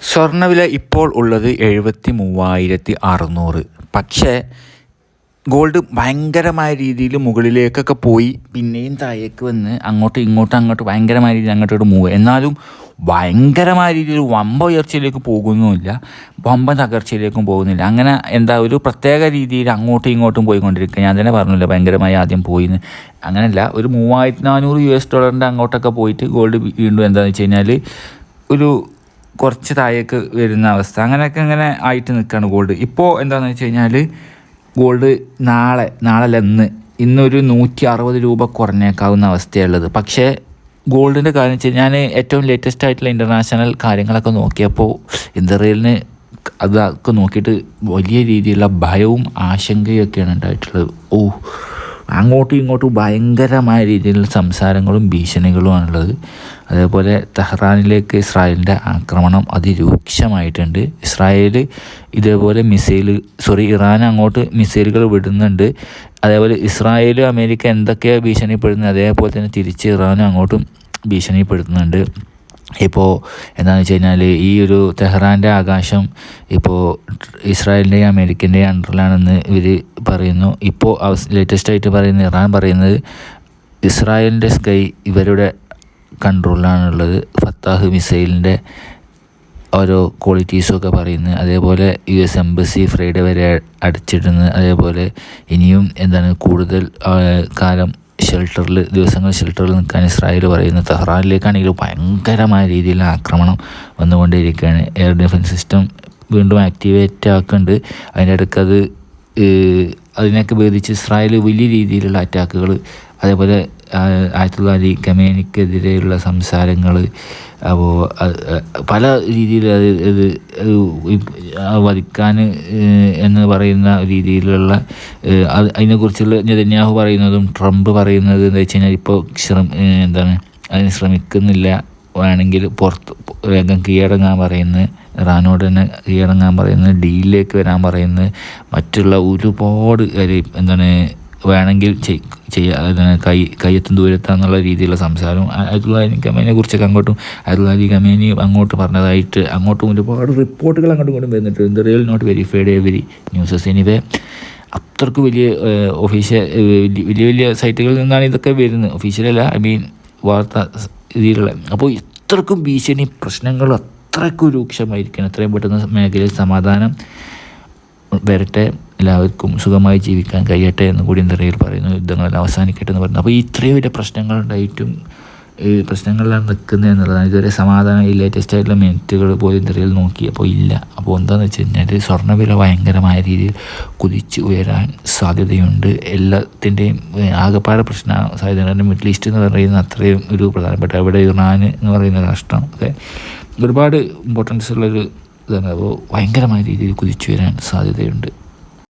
സ്വർണവില ഇപ്പോൾ ഉള്ളത് എഴുപത്തി മൂവായിരത്തി അറുന്നൂറ് പക്ഷേ ഗോൾഡ് ഭയങ്കരമായ രീതിയിൽ മുകളിലേക്കൊക്കെ പോയി പിന്നെയും താഴേക്ക് വന്ന് അങ്ങോട്ടും ഇങ്ങോട്ടും അങ്ങോട്ട് ഭയങ്കരമായ രീതിയിൽ അങ്ങോട്ടോട്ട് മൂവ് എന്നാലും ഭയങ്കരമായ രീതിയിൽ വമ്പ ഉയർച്ചയിലേക്ക് പോകുന്നുമില്ല. വമ്പ തകർച്ചയിലേക്കും പോകുന്നില്ല. അങ്ങനെ എന്താ ഒരു പ്രത്യേക രീതിയിൽ അങ്ങോട്ടും ഇങ്ങോട്ടും പോയിക്കൊണ്ടിരിക്കുക. ഞാൻ തന്നെ പറഞ്ഞില്ല ഭയങ്കരമായി ആദ്യം പോയിന്ന്. അങ്ങനെയല്ല ഒരു മൂവായിരത്തി നാനൂറ് യു എസ് ഡോളറിന്റെ അങ്ങോട്ടൊക്കെ പോയിട്ട് ഗോൾഡ് വീണ്ടും എന്താണെന്ന് വെച്ച് കഴിഞ്ഞാൽ ഒരു കുറച്ച് താഴേക്ക് വരുന്ന അവസ്ഥ. അങ്ങനെയൊക്കെ ഇങ്ങനെ ആയിട്ട് നിൽക്കുകയാണ് ഗോൾഡ് ഇപ്പോൾ എന്താണെന്ന് വെച്ച് കഴിഞ്ഞാൽ ഗോൾഡ് നാളെ നാളെ ഇന്ന്. ഇന്നൊരു നൂറ്റി അറുപത് രൂപ കുറഞ്ഞേക്കാവുന്ന അവസ്ഥയുള്ളത് പക്ഷേ ഗോൾഡിന്റെ കാര്യം വെച്ചാൽ ഞാൻ ഏറ്റവും ലേറ്റസ്റ്റ് ആയിട്ടുള്ള ഇന്റർനാഷണൽ കാര്യങ്ങളൊക്കെ നോക്കിയപ്പോൾ ഇന്ത്യറിയലിന് അതൊക്കെ നോക്കിയിട്ട് വലിയ രീതിയിലുള്ള ഭയവും ആശങ്കയും ഒക്കെയാണ് ഉണ്ടായിട്ടുള്ളത്. ഓ അങ്ങോട്ടും ഇങ്ങോട്ടും ഭയങ്കരമായ രീതിയിലുള്ള സംസാരങ്ങളും ഭീഷണികളുമാണുള്ളത് അതേപോലെ തെഹ്റാനിലേക്ക് ഇസ്രായേലിന്റെ ആക്രമണം അതിരൂക്ഷമായിട്ടുണ്ട്. ഇസ്രായേൽ ഇതേപോലെ മിസൈൽ സോറി ഇറാൻ അങ്ങോട്ട് മിസൈലുകൾ വിടുന്നുണ്ട്. അതേപോലെ ഇസ്രായേലും അമേരിക്ക എന്തൊക്കെയാണ് ഭീഷണിപ്പെടുന്നത് അതേപോലെ തന്നെ തിരിച്ച് ഇറാനും അങ്ങോട്ടും ഭീഷണിപ്പെടുത്തുന്നുണ്ട് ഇപ്പോൾ എന്താണെന്ന് വെച്ച് കഴിഞ്ഞാൽ ഈ ഒരു തെഹ്റാന്റെ ആകാശം ഇപ്പോൾ ഇസ്രായേലിന്റെയും അമേരിക്കന്റെയും അണ്ടറിലാണെന്ന് ഇവർ പറയുന്നു. ഇപ്പോൾ ലേറ്റസ്റ്റ് ആയിട്ട് പറയുന്ന ഇറാൻ പറയുന്നത് ഇസ്രായേലിന്റെ സ്കൈ ഇവരുടെ കൺട്രോളിലാണുള്ളത് ഫത്താഹ് മിസൈലിന്റെ ഓരോ ക്വാളിറ്റീസൊക്കെ പറയുന്നത്. അതേപോലെ യു എസ് എംബസി ഫ്രൈഡേ വരെ അടച്ചിടുന്നത്. അതേപോലെ ഇനിയും എന്താണ് കൂടുതൽ കാലം ഷെൽട്ടറിൽ ദിവസങ്ങൾ ഷെൽട്ടറിൽ നിൽക്കാൻ ഇസ്രായേൽ പറയുന്നു തെഹ്റാനിലേക്കാണെങ്കിൽ ഭയങ്കരമായ രീതിയിൽ ആക്രമണം വന്നുകൊണ്ടേയിരിക്കുകയാണ് എയർ ഡിഫൻസ് സിസ്റ്റം വീണ്ടും ആക്ടിവേറ്റ് ആക്കുന്നുണ്ട്. അതിന്റെ ഇടയ്ക്ക് അത് അതിനൊക്കെ ഭേദിച്ച് ഇസ്രായേൽ വലിയ രീതിയിലുള്ള അറ്റാക്കുകൾ അതേപോലെ ആയത്തുള്ള അലി കമേനിക്കെതിരെയുള്ള സംസാരങ്ങൾ അപ്പോൾ പല രീതിയിൽ അത് ഇത് വധിക്കാൻ എന്ന് പറയുന്ന രീതിയിലുള്ള അത് അതിനെക്കുറിച്ചുള്ള നെതന്യാഹു പറയുന്നതും ട്രംപ് പറയുന്നത് എന്താ വെച്ച് കഴിഞ്ഞാൽ ഇപ്പോൾ ശ്രമ എന്താണ് അതിന് ശ്രമിക്കുന്നില്ല. വേണമെങ്കിൽ പുറത്ത് വേഗം കീഴടങ്ങാൻ പറയുന്നത് ഇറാനോട് തന്നെ കീഴടങ്ങാൻ പറയുന്നത് ഡീലിലേക്ക് വരാൻ പറയുന്നത് മറ്റുള്ള ഒരുപാട് കാര്യം എന്താണ് വേണമെങ്കിൽ ചെയ്യുക കൈ കയ്യെത്തും ദൂരത്താന്നുള്ള രീതിയിലുള്ള സംസാരവും. അയത്തുള്ള കമേനിയെ കുറിച്ചൊക്കെ അങ്ങോട്ടും അയത്തുള്ള കമേനി അങ്ങോട്ട് പറഞ്ഞതായിട്ട് അങ്ങോട്ടും ഒരുപാട് റിപ്പോർട്ടുകൾ അങ്ങോട്ടും ഇങ്ങോട്ടും വരുന്നുണ്ട്. The real not verified every newses. Anyway അത്രയ്ക്ക് വലിയ ഒഫീഷ്യൽ വലിയ വലിയ സൈറ്റുകളിൽ നിന്നാണ് ഇതൊക്കെ വരുന്നത്. ഒഫീഷ്യലല്ല ഐ മീൻ വാർത്ത രീതിയിലുള്ള അപ്പോൾ ഇത്രക്കും ഭീഷണി പ്രശ്നങ്ങൾ അത്രക്കും രൂക്ഷമായിരിക്കണം എത്രയും പെട്ടെന്ന് മേഖലയിൽ സമാധാനം വരട്ടെ. എല്ലാവർക്കും സുഖമായി ജീവിക്കാൻ കഴിയട്ടെ എന്ന് കൂടി നിറയിൽ പറയുന്നു. യുദ്ധങ്ങളെല്ലാം അവസാനിക്കട്ടെ എന്ന് പറയുന്നു അപ്പോൾ ഇത്രയും വലിയ പ്രശ്നങ്ങളുണ്ടായിട്ടും ഈ പ്രശ്നങ്ങളിലാണ് നിൽക്കുന്നത് എന്നുള്ളതാണ്. ഇതുവരെ സമാധാനം ഈ ലേറ്റസ്റ്റ് ആയിട്ടുള്ള മിനിറ്റുകൾ പോലും നിറയിൽ നോക്കി അപ്പോൾ ഇല്ല. അപ്പോൾ എന്താണെന്ന് വെച്ച് കഴിഞ്ഞാൽ സ്വർണവില ഭയങ്കരമായ രീതിയിൽ കുതിച്ച് ഉയരാൻ സാധ്യതയുണ്ട്. എല്ലാത്തിന്റെയും ആകെപ്പാടെ പ്രശ്ന സാധ്യത മിഡിൽ ഈസ്റ്റ് എന്ന് പറയുന്ന അത്രയും ഒരു പ്രധാനപ്പെട്ട അവിടെ ഇറാൻ എന്ന് പറയുന്ന രാഷ്ട്രം ഒക്കെ ഒരുപാട് ഇമ്പോർട്ടൻസ് ഉള്ളൊരു ഇതാണ്. അപ്പോൾ ഭയങ്കരമായ രീതിയിൽ കുതിച്ചു വരാൻ സാധ്യതയുണ്ട്.